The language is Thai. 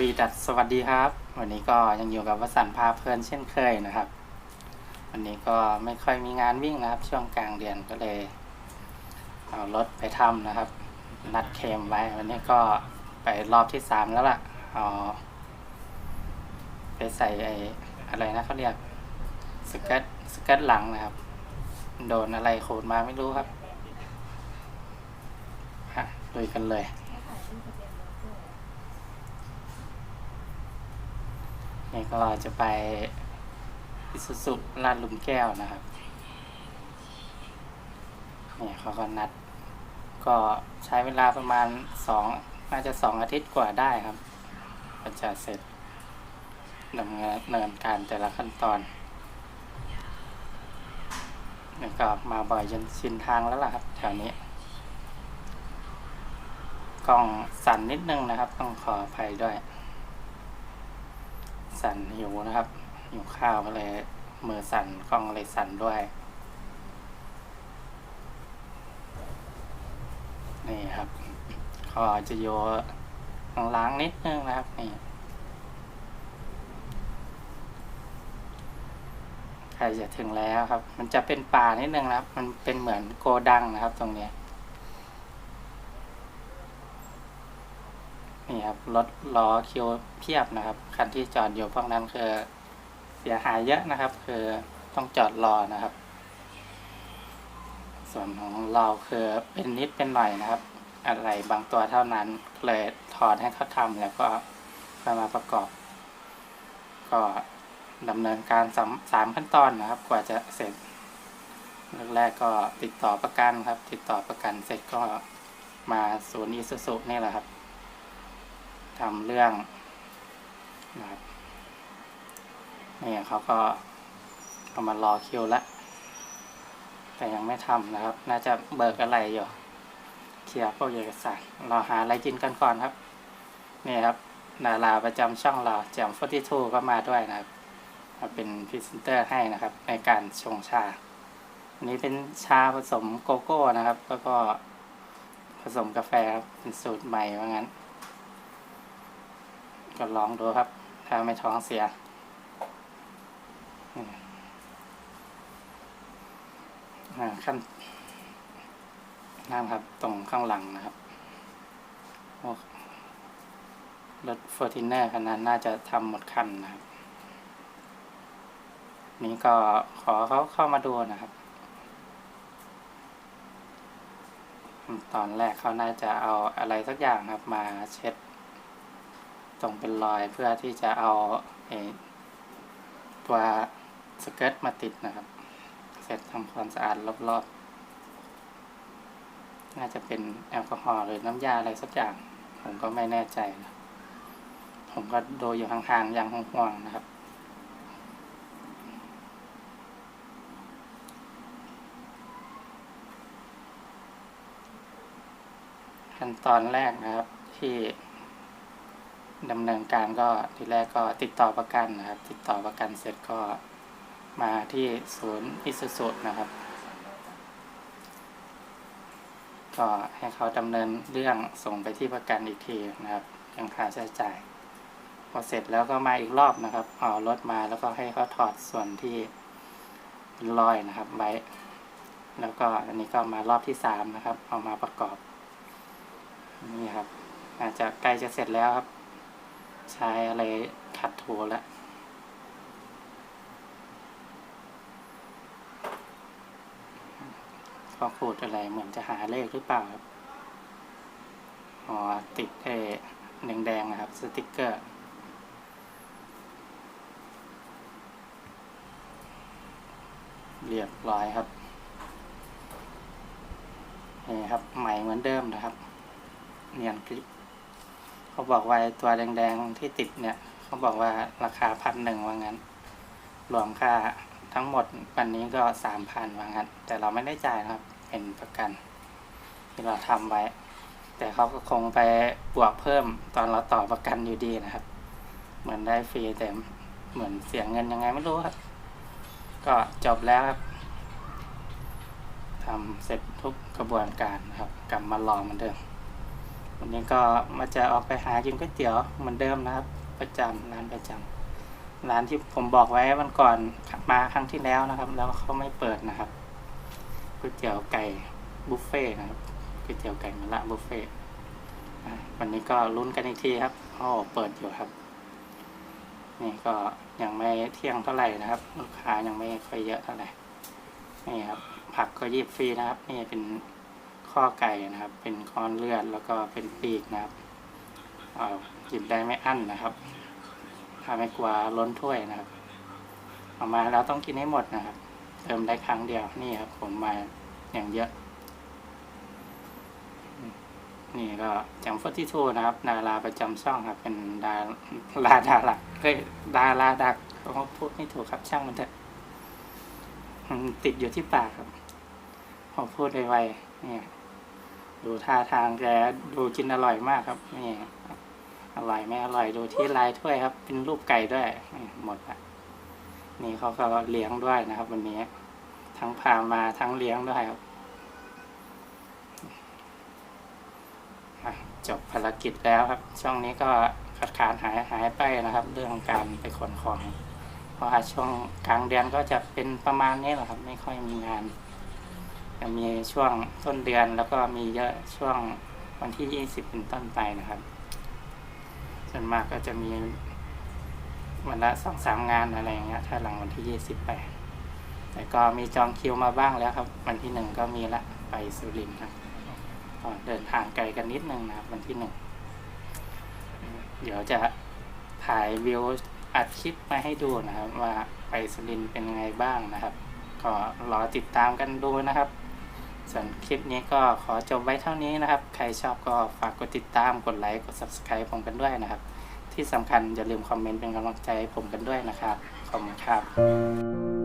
วีดัสสวัสดีครับ วันนี้ก็ยังอยู่กับวสันต์พาเพลินเช่นเคยนะครับ วันนี้ก็ไม่ค่อยมีงานวิ่งนะครับ ช่วงกลางเดือนก็เลย เอารถไปทำนะครับ นัดเคมไว้ วันนี้ก็ไปรอบที่สามแล้วล่ะเอาไปใส่ไอ้อะไรนะเขาเรียกสเกิตสเกิตหลังนะครับ โดนอะไรขูดมาไม่รู้ครับฮะลุยกันเลย นี่ก็จะไปอิสุสุลาดลุมแก้วนะครับนี่เขาก็นัด ก็ใช้เวลาประมาณสองน่าจะสองอาทิตย์กว่าได้ครับก็จะเสร็จดำเนินการแต่ละขั้นตอนนี่ก็มาบ่อยจนชินทางแล้วล่ะครับ แถวนี้ กล้องสั่นนิดนึงนะครับ ต้องขออภัยด้วย สั่นหิวนะครับ หิวข้าวก็เลยมือสั่นกล้องเลยสั่นด้วย นี่ครับขอจะโยล้างนิดนึงนะครับนี่ใครจะถึงแล้วครับ มันจะเป็นป่านิดนึงนะครับ มันเป็นเหมือนโกดังนะครับ ตรงเนี้ย นี่ครับรถล้อคิวเพียบนะครับ คันที่จอดอยู่พวกนั้นคือเสียหายเยอะนะครับ คือต้องจอดรอนะครับ ส่วนของเราคือเป็นนิดเป็นหน่อยนะครับ อะไรบางตัวเท่านั้นเลยถอดให้เขาทำแล้วก็ค่อยมาประกอบ ก็ดำเนินการสามสามขั้นตอนนะครับ กว่าจะเสร็จแรกๆก็ติดต่อประกันครับ ติดต่อประกันเสร็จก็มาศูนย์อีซูซุนี่แหละครับ ทำเรื่องนะครับนี่เขาก็เอามารอคิวแล้วแต่ยังไม่ทำนะครับ น่าจะเบิกอะไรอยู่เคลียร์พวกเอกสารเราหาอะไรกินกันก่อนครับนี่ครับดาราประจำช่องเราแจมฟอตี้ทูก็มาด้วยนะครับมาเป็นพรีเซนเตอร์ให้นะครับ ในการชงชาอันนี้เป็นชาผสมโกโก้นะครับ แล้วก็ผสมกาแฟครับเป็นสูตรใหม่ว่างั้น ก็ลองดูครับ ถ้าไม่ท้องเสีย ขั้นนั่นครับ ตรงข้างหลังนะครับรถเฟอร์ติเนอร์คันนั้นน่าจะทำหมดคันนะครับ นี่ก็ขอเขาเข้ามาดูนะครับตอนแรกเขาน่าจะเอาอะไรสักอย่างครับมาเช็ด ตรงเป็นรอยเพื่อที่จะเอาไอ้ตัวสเกิร์ตมาติดนะครับ เสร็จทำความสะอาดรอบๆ น่าจะเป็นแอลกอฮอล์หรือน้ำยาอะไรสักอย่าง ผมก็ไม่แน่ใจนะผมก็ดูอยู่ห่างๆอย่างห่วงๆนะครับขั้นตอนแรกนะครับที่ ดำเนินการก็ทีแรกก็ติดต่อประกันนะครับ ติดต่อประกันเสร็จก็มาที่ศูนย์อิสุสุนะครับ ก็ให้เขาดำเนินเรื่องส่งไปที่ประกันอีกทีนะครับยังค่าใช้จ่าย พอเสร็จแล้วก็มาอีกรอบนะครับเอารถมาแล้วก็ให้เขาถอดส่วนที่เป็นรอยนะครับไว้แล้วก็อันนี้ก็มารอบที่สามนะครับ เอามาประกอบนี่ครับอาจจะใกล้จะเสร็จแล้วครับ ใช้อะไรขัดถูแล้วก็ขูดอะไรเหมือนจะหาเลขหรือเปล่าครับ อ๋อ ติดเอแดงๆนะครับ สติกเกอร์ เรียบร้อยครับ นี่ครับ ใหม่เหมือนเดิมนะครับ เนียนคลิป เขาบอกว่าไอ้ตัวแดงๆที่ติดเนี่ย เขาบอกว่าราคาพันหนึ่งว่างั้น รวมค่าทั้งหมดวันนี้ก็สามพันว่างั้น แต่เราไม่ได้จ่ายนะครับ เป็นประกัน ที่เราทำไว้ แต่เขาก็คงไปบวกเพิ่มตอนเราต่อประกันอยู่ดีนะครับ เหมือนได้ฟรีแต่เหมือนเสียเงินยังไงไม่รู้ครับ ก็จบแล้วครับทำเสร็จทุกกระบวนการนะครับกลับมาลองเหมือนเดิม วันนี้ก็มาจะออกไปหากินก๋วยเตี๋ยวเหมือนเดิมนะครับ ประจำร้านประจำร้านที่ผมบอกไว้วันก่อนมาครั้งที่แล้วนะครับ แล้วเขาไม่เปิดนะครับก๋วยเตี๋ยวไก่บุฟเฟ่นะครับก๋วยเตี๋ยวไก่มะละบุฟเฟ่วันนี้ก็ลุ้นกันอีกทีครับอ๋อเปิดอยู่ครับ นี่ก็ยังไม่เที่ยงเท่าไหร่นะครับลูกค้ายังไม่ค่อยเยอะเท่าไหร่นี่ครับผักก็ยีบฟรีนะครับ นี่เป็น ข้อไก่นะครับ เป็นก้อนเลือดแล้วก็เป็นปีกนะครับกินได้ไม่อั้นนะครับถ้าไม่กลัวล้นถ้วยนะครับเอามาแล้วต้องกินให้หมดนะครับ เติมได้ครั้งเดียวนี่ครับ ผมมาอย่างเยอะ นี่ก็จำฟอร์ที่ทูนะครับ ดาราประจำช่องครับ เป็นดาราดาราเฮ้ยดาราดักต้องพูดไม่ถูกครับช่างมันเถอะติดอยู่ที่ปากครับพอพูดไวๆเนี่ย ดูท่าทางแกดูกินอร่อยมากครับนี่อร่อยไม่อร่อยดูที่ลายถ้วยครับ เป็นรูปไก่ด้วยหมดละนี่เขาก็เลี้ยงด้วยนะครับ วันนี้ ทั้งพามาทั้งเลี้ยงด้วยครับจบภารกิจแล้วครับ ช่วงนี้ก็ขาดขาดหายหายไปนะครับ เรื่องการไปขนของ เพราะช่วงกลางเดือนก็จะเป็นประมาณนี้แหละครับ ไม่ค่อยมีงาน มีช่วงต้นเดือนแล้วก็มีเยอะช่วงวันที่ยี่สิบเป็นต้นไปนะครับ ส่วนมากก็จะมีวันละสองสามงานอะไรอย่างเงี้ยถ้าหลังวันที่ยี่สิบไป แต่ก็มีจองคิวมาบ้างแล้วครับ วันที่หนึ่งก็มีละไปสุรินทร์ครับก็เดินทางไกลกันนิดนึงนะครับ วันที่หนึ่งเดี๋ยวจะถ่ายวิวอัดคลิปมาให้ดูนะครับ ว่าไปสุรินทร์เป็นไงบ้างนะครับ ก็รอติดตามกันดูนะครับ ส่วนคลิปนี้ก็ขอจบไว้เท่านี้นะครับ ใครชอบก็ฝากกดติดตาม กดไลค์ กด subscribe ผมกันด้วยนะครับ ที่สำคัญอย่าลืมคอมเมนต์เป็นกำลังใจให้ผมกันด้วยนะครับ ขอบคุณครับ